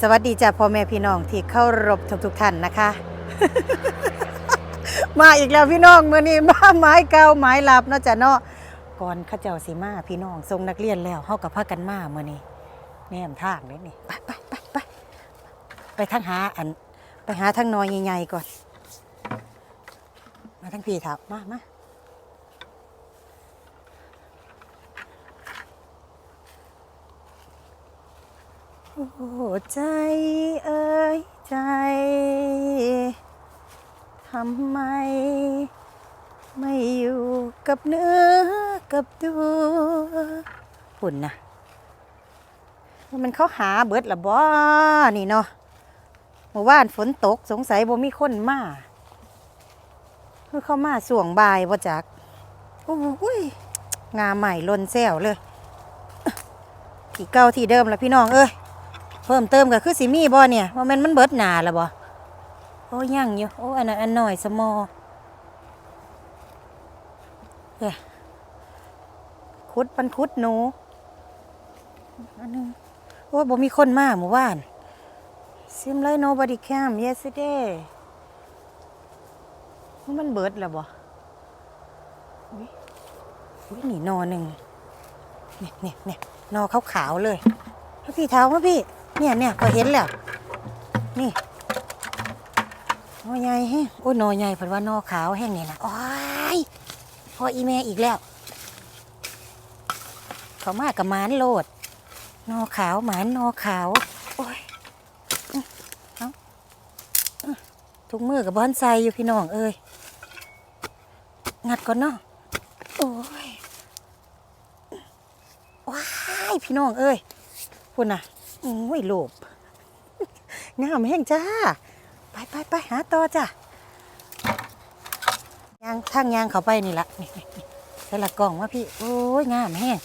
สวัสดีจ้าพ่อแม่พี่น้องที่เข้ารบทุกทุกท่านนะคะ มาอีกแล้วพี่น้องเมื่อนี้มาไม้เก่าไม้ลับเนาะจ้ะเนาะก่อนเข้าเจ้าสีมาพี่น้องทรงนักเรียนแล้วเฮากับพากันมามื่อนี้แนมทางเลยนี่ไปไปไปไปไปทางหาอันไปหาทางนอยใหญ่ๆก่อน มาทางพี่ถามมามา โอ้ใจเอ้ยใจ ทำไม ไม่อยู่กับเนื้อกับตัวหุ่นนะมันเขาหาเบิดละบ่นี่เนาะเมื่อวานฝนตกสงสัยบ่มีคนมาคือเข้ามาส่วงบายบ่จักโอ้ยงาใหม่ลนแซวเลยที่เก่าที่เดิมละพี่น้องเอ้ย เพิ่มเติมก็คือสิมีบ่เนี่ยว่ามันมันเบิดหนาละบ่โอ้ยังอยู่โอ้อันนั้นอันหน่อยสมอเฮ้ยคุดปันคุดหนูอันนึงโอ้บ่มีคนมาหมู่บ้าน seem like nobody came yesterday มันเบิดแล้วบ่อุ๊ยอุ้ยนี่นอหนึ่งเนี่ยเนี่ยเนี่ยนอขาวๆเลยพี่เท้ามาพี่ เนี่ยเนี่ยก็เห็นแล้ว นี่นอใหญ่แห้งโอ้นอใหญ่เพิ่นว่านอขาวแห้งนี่นะโอ้ยพออีแม่อีกแล้ว เขามากับหมานโลด นอขาวหมานนอขาว โอ้ยเอาทุกมือกับบอนไซอยู่พี่น้องเอ้ย งัดก่อนเนาะ โอ้ยว้ายพี่น้องเอ้ยพุ่นน่ะ โอ้ยโลบงามแห้งจ้า ไปไปไปหาต่อจ้ะยางทางยางเขาไปนี่ละนี่ใส่ละกล่องว่าพี่ โอ้ยงามแห้ง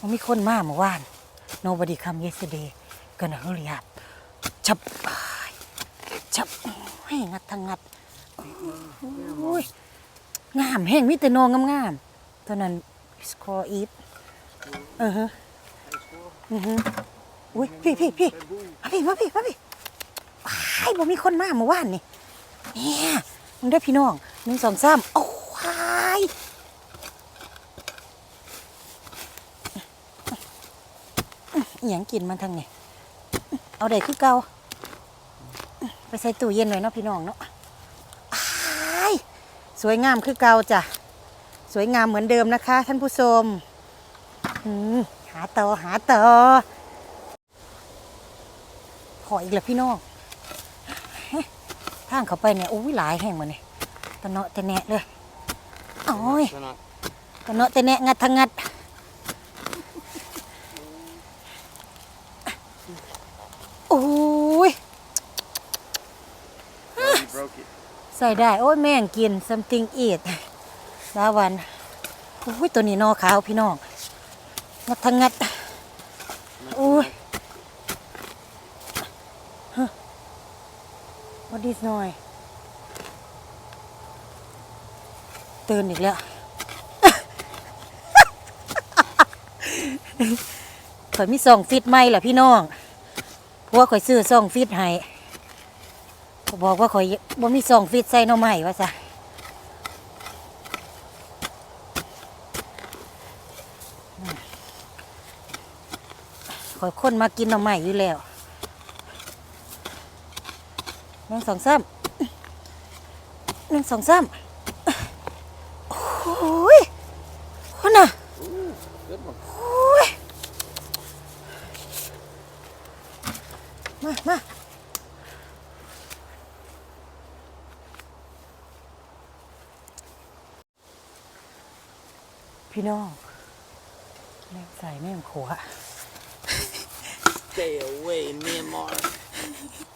มันมีคนมาเมื่อวาน nobody come yesterday กันนะเรียบชับชับให้งัดทางงัดโอ้ยงามแห้งมีแต่นองงามๆตัวนั้น score eat เออฮะอือฮึ อุ้ยพี่พี่พี่มาพี่มาพี่มาพี่ไอ้บ่มีคนมาเมื่อวานนี่เนี่ยมึงได้พี่น้องหนึ่งสองสามโอ้ยอหย่างกินมันทางไงเอาได้คือเก่าไปใส่ตู้เย็นหน่อยเนาะพี่น้องเนาะอ้ายสวยงามคือเก่าจ้ะ สวยงามเหมือนเดิมนะคะ ท่านผู้ชมอืมหาต่อหาต่อ ขออีกแล้วพี่น้องทางเขาไปเนี่ยโอ้ยหลายแห่งมาเนี่ยตะเนาะตะแนะเลยโอ้ยตะเนาะตะแนะงัดทางงัดโอ้ยใส่ได้โอ้ยแม่งกิน something eat ดาวันโอ้ยตัวนี้นอขาวพี่น้องงัดทางงัด โอ้ย วัดดีหน่อย ตื่นอีกแล้วข่อยมีซองฟิตไหมล่ะพี่น้องเพราะว่าข่อยซื้อซองฟิตให้บอกว่าข่อยบ่มีซองฟิตใส่หน่อไม้ว่าซะข่อยคนมากินหน่อไม้อยู่แล้ว หนึ่งสองสามหนึ่งสองสามโอ้ยคนน่ะโอ้ยมามาพี่น้องแม่ใส่แม่งขัว Stay away, Myanmar. อ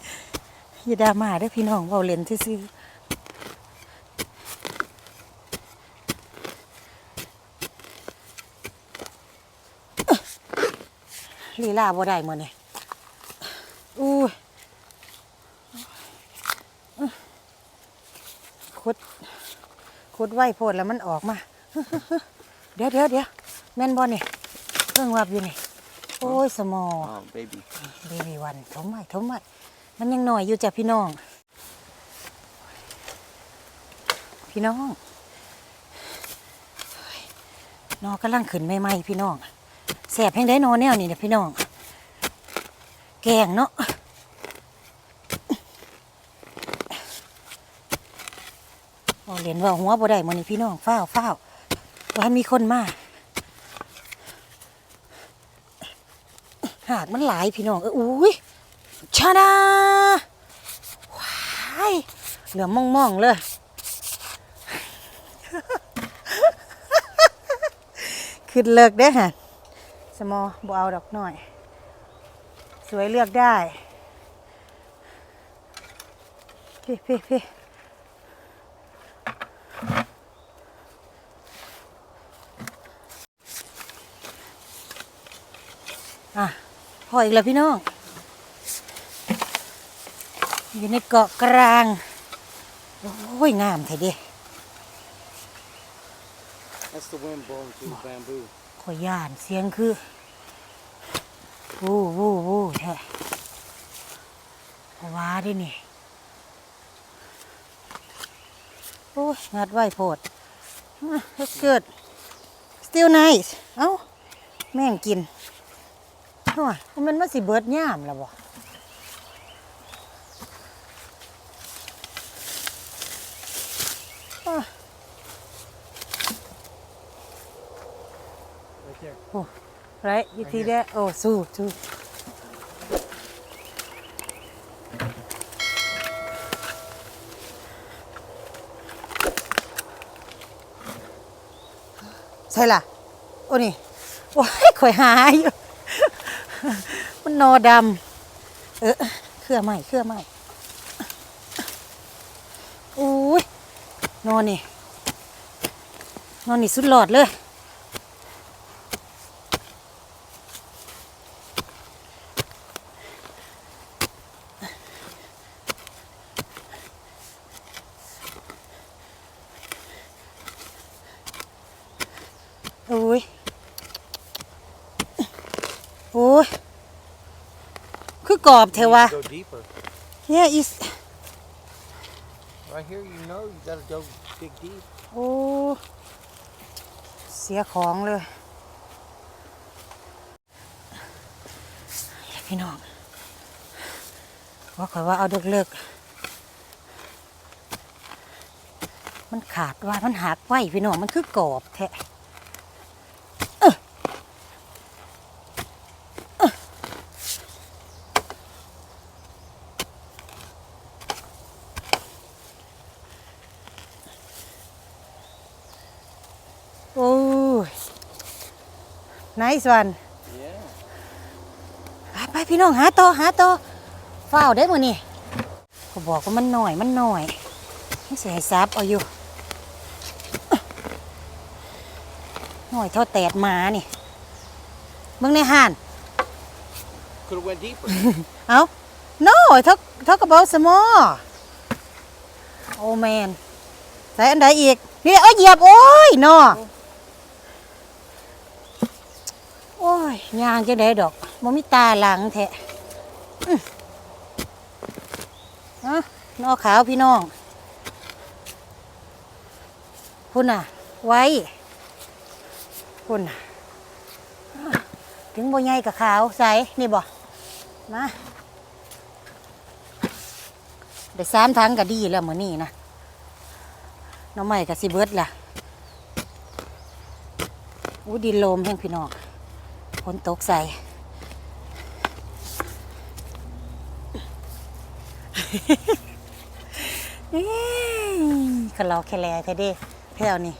ย่าดราม่าเด้อพี่น้องเว้าเล่นซื่อๆลีลาบ่ได้มื้อนี้อู้ยขุดขุดไว้โพดแล้วมันออกมา เดี๋ยวเดี๋ยวเดี๋ยวแม่นบ่นี่เพิ่งวับอยู่นี่ โอ้ย สมอ Oh, baby. เบบีวันทมไว้ทมไว้มั มันยังหน่อยอยู่จ้ะพี่น้อง พี่น้องนอกำลังขึ้นใหม่ๆพี่น้องแสบแห้งได้นอนแนวนี่เนี่ยพี่น้อง แกงเนาะเหรียญว่าหัวบ่ได้มื้อนี้พี่น้องฟ้าวฟ้าวว่ามีคนมาหากมันหลายพี่น้องเอออุ้ย ชาดาว้ายเหลือมมองๆเลย ขึ้นเลิกได้ฮะสมอบเอาดอกหน่อย สวยเลือกได้ พี่พี่พี่อะพออีกแล้วพี่น้อง อยู่ในเกาะกลาง โอ้ย งามแท้เดิ That's the wind blowing through the bamboo. ขอยย่านเสียงคือวู้วู้วู้แท้ว้าดินี่ โอ้ย งัดไว้โพดอะ that's good still nice เอ้า แม่งกินโอ้ยมันมาสิเบิดย่ามแล้วบ่อะ Right there. Oh, right? You see that? Oh, Sue, Sue. ใช่ล่ะโอ้นี่โอ้ยข่อยหาอยู่มันนอดำ เออเครือไหมเครือไหมอุ้ย นอนนี่ นอนนี่สุดหลอดเลย โอ้ย โอ้ย คือ กรอบเทวะ Go deeper. Yeah is Right here, you know you gotta go dig deep. โอ้ เสียของเลย พี่น้อง ว่าข่อยว่าเอาเลิกๆมันขาดว่ามันหักไว้พี่น้อง มันคือกรอบแท้เอ้อเอ้อโอ้ย nice one Yeah. ไปไปพี่น้องหาต่อหาต่อฝ้าวได้หมดนี่ก็บอกว่ามันหน่อยมันหน่อยไม่เสียให้ซับเอาอยู่หน่อยเท่าแตดหมานี่มึงในห่าน Could have went deeper. เอา no เท่าเท่ากับเบาสมอโอ้แมนใส่อันใดอีกนี่เอาเหยียบโอ้ยนอโอ้ ยยางจะได้ดอกบ่มีตาหลังแทะเอานอขาวพี่น้องคุณน่ะ ไว้คุณน่ะ ถึงบ่ใหญ่กับขาวใสนี่บ่มาได้สามทั้งก็ดีแล้วเหมือนี้นะน้องใหม่กับสิเบิร์ดล่ะอู้ดินโลมแห้งพี่น้อง ฝนตกใส่ขลอแคลแค่เด้แถวนี้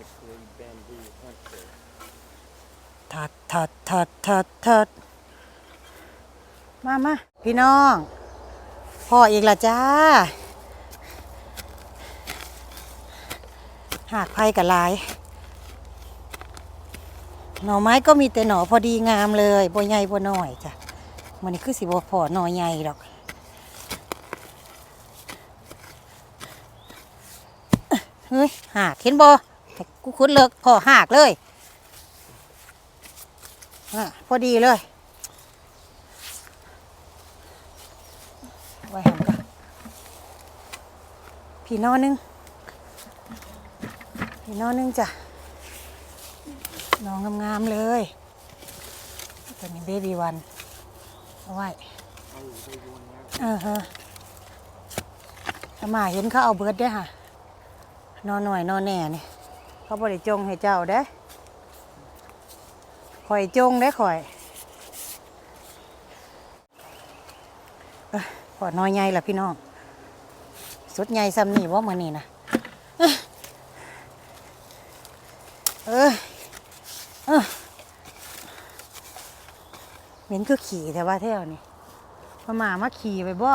It's a great bamboo hunt there. ถัดถัดถัดถัดถัดมามาพี่น้อง พ่ออีกละจ้า หากไผ่กับลาย หน่อไม้ก็มีแต่หน่อพอดีงามเลยบ่ใหญ่บ่น้อยจ้ะมันนี้คือสิบ่พอหน่อใหญ่ดอกเฮ้ยหากเห็นบ่กูขุดเลิกพอหากเลยอะพอดีเลยไว้หันก่อนพี่น้อนึง พี่น้อนึงจ้ะน้องงามๆเลยตัวนี้เบบี้วันเอาไว้เออฮะมาเห็นเขาเอาเบิร์ดเด้ค่ะ นอนหน่อยนอนแหน่นี่เขาบริจงให้เจ้าเด้ข่อยจงได้ข่อยเอ้ยขอน้อยใหญ่ละพี่น้อง สุดใหญ่ซ้ำนี่ว่ามือนี่นะเอ้ย เออเออเหม็นคือขี่แต่ว่าเท่านี่พอมามาขี่ไปบ่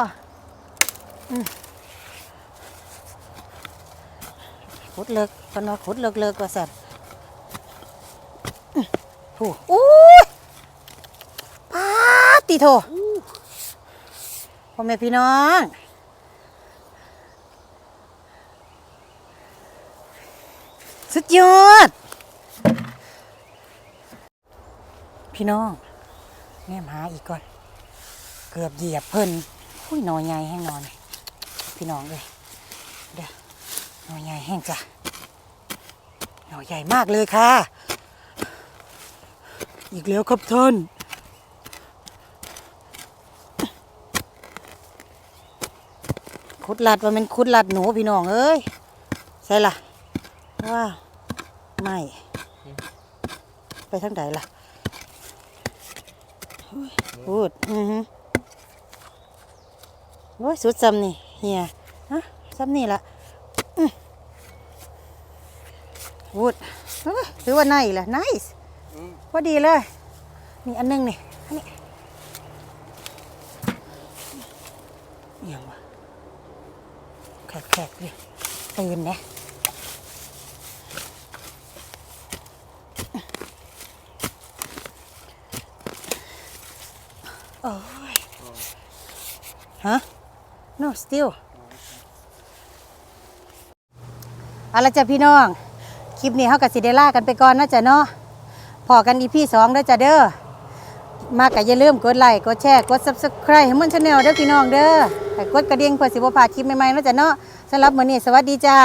ขุดเลิกพนว่าขุดเลิกเลิกว่าสัตว์ถูอู้ปาติโถพ่อแม่พี่น้องสุดยอด พี่น้องแงมหาอีกก่อน เกือบเหยียบเพิ่นอุ้ยหนอใหญ่แห้งนอนพี่น้องเลยเด้อหนอใหญ่แห้งจ้ะหนอใหญ่มากเลยค่ะ อีกแล้วครับท่านคุดลัดว่ามันคุดลัดหนูพี่น้องเอ้ยใช่ล่ะว้าวไม่ ไปทางไหนล่ะ พูดอือฮึโอ้ยสุดซ้ำนี่เฮียฮะซ้ำนี่ละพูดเอ้ยถือว่าไนล่ะ nice พอดีเลยนี่อันหนึงนี่อันนี้เอียงวะแขกๆดิตื่นเนี่ย อ้ยฮะ no still เอาละจ้ะพี่น้อง คลิปนี้เขากับสิเดล่ากันไปก่อนนะจ๊ะเนาะพอกันอีพี่สองเด้จ้ะเด้อ มากก็อย่าลืมกดไลค์ กดแชร์ กด subscribe ให้มันชาแนลเด้อพี่น้องเด้อให้กดกระดิ่งเพื่อสิบ่พลาดคลิปใหม่ๆนะจ๊ะเนาะสำหรับมื้อนี้สวัสดีจ้า